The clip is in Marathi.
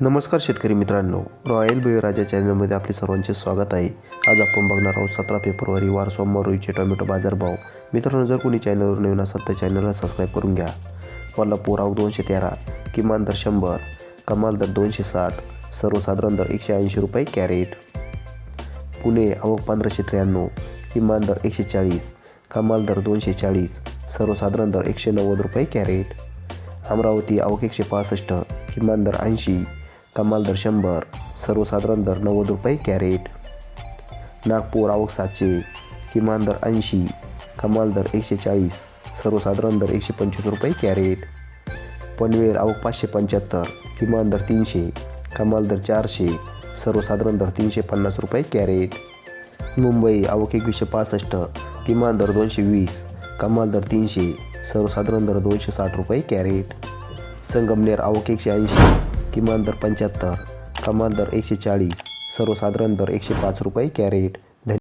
नमस्कार शेतकरी मित्रांनो. रॉयल बळीराजा चॅनलमध्ये आपले सर्वांचे स्वागत आहे. आज आपण बघणार आहोत सतरा फेब्रुवारी वार सोमवार रोईचे टोमॅटो बाजारभाव मित्रांनो जर कोणी चॅनलवर नवीन असाल तर चॅनलला सबस्क्राईब करून घ्या. कोल्हापूर आव दोनशे तेरा किमान दर शंभर कमाल दर दोनशे साठ सर्वसाधारण दर एकशे ऐंशी रुपये कॅरेट. पुणे आवक पंधराशे त्र्याण्णव किमान दर एकशे चाळीस कमाल दर दोनशे चाळीस सर्वसाधारण दर एकशे नव्वद रुपये कॅरेट. अमरावती आवक एकशे पासष्ट किमान दर ऐंशी कमाल दर शंभर सर्वसाधारण दर नव्वद रुपये कॅरेट. नागपूर आवक सातशे किमान दर ऐंशी कमाल दर एकशे चाळीस सर्वसाधारण दर एकशे पंचवीस रुपये कॅरेट. पनवेल आवक पाचशे पंच्याहत्तर किमान दर तीनशे कमाल दर चारशे सर्वसाधारण दर तीनशे पन्नास रुपये कॅरेट. मुंबई आवक एकवीसशे पासष्ट किमान दर दोनशे वीस कमाल दर तीनशे सर्वसाधारण दर दोनशे साठ रुपये कॅरेट. संगमनेर आवक एकशे ऐंशी किमान दर पंच्याहत्तर कमाल दर एकशे चाळीस सर्वसाधारण दर एकशे पाच रुपये कॅरेट.